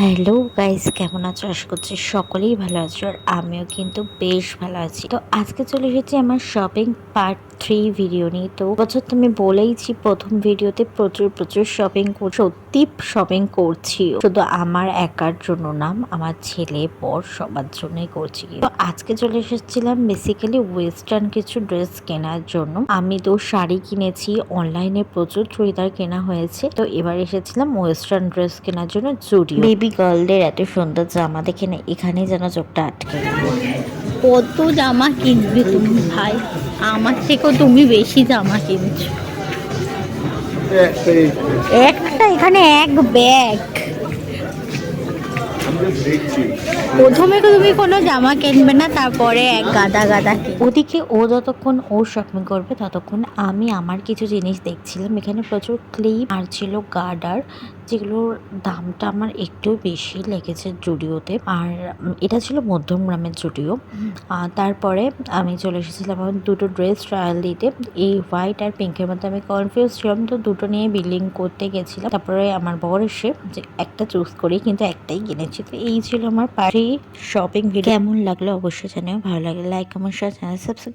Hello guys, কেমন আছো? আশা করছি সকলেই ভালো আছো আর আমিও কিন্তু বেশ ভালো আছি। তো আজকে চলে এসেছি আমার শপিং পার্ট থ্রি ভিডিও নিয়ে। তো বছর তুমি বলেইছি প্রথম ভিডিওতে প্রচুর প্রচুর শপিং কর, সত্যি শপিং করছি। শুধু আমার একার জন্য নাম আমার ছেলে, বর সবার জন্যই করছি। তো আজকে চলে এসেছিলাম বেসিক্যালি ওয়েস্টার্ন কিছু ড্রেস কেনার জন্য। আমি তো শাড়ি কিনেছি অনলাইনে প্রচুর চুড়িদার কেনা হয়েছে। তো এবার এসেছিলাম ওয়েস্টার্ন ড্রেস কেনার জন্য জুডিও বেবি গার্লদের এত সুন্দর জামা দেখে না এখানে যেন চোখটা আটকে। কত জামা কিনবে তুমি ভাই? আমার থেকেও তুমি বেশি জামা কিনছো। একটা এখানে এক ব্যাগ প্রথমে তো তুমি কোনো জামা কিনবে না তারপরে এক গাদা গাদা ওদিকে ও যতক্ষণ ও শপিং করবে ততক্ষণ আমি আমার কিছু জিনিস দেখছিলাম। এখানে প্রচুর ক্লিপ আর ছিল গার্ডার যেগুলোর দামটা আমার একটু বেশি লেগেছে জুডিওতে। আর এটা ছিল মধ্যম গ্রামের জুডিও। তারপরে আমি চলে এসেছিলাম আমার দুটো ড্রেস ট্রায়াল দিতে। এই হোয়াইট আর পিঙ্কের মধ্যে আমি কনফিউজ ছিলাম তো দুটো নিয়ে বিল্ডিং করতে গেছিলাম। তারপরে আমার বর এসে যে একটা চুজ করি কিন্তু একটাই কিনেছি। তো এই ছিল আমার পারি শপিং ভিডিও কেমন লাগল অবশ্যই জানিও ভালো লাগলে লাইক আমার সাথে চ্যানেল সাবস্ক্রাইব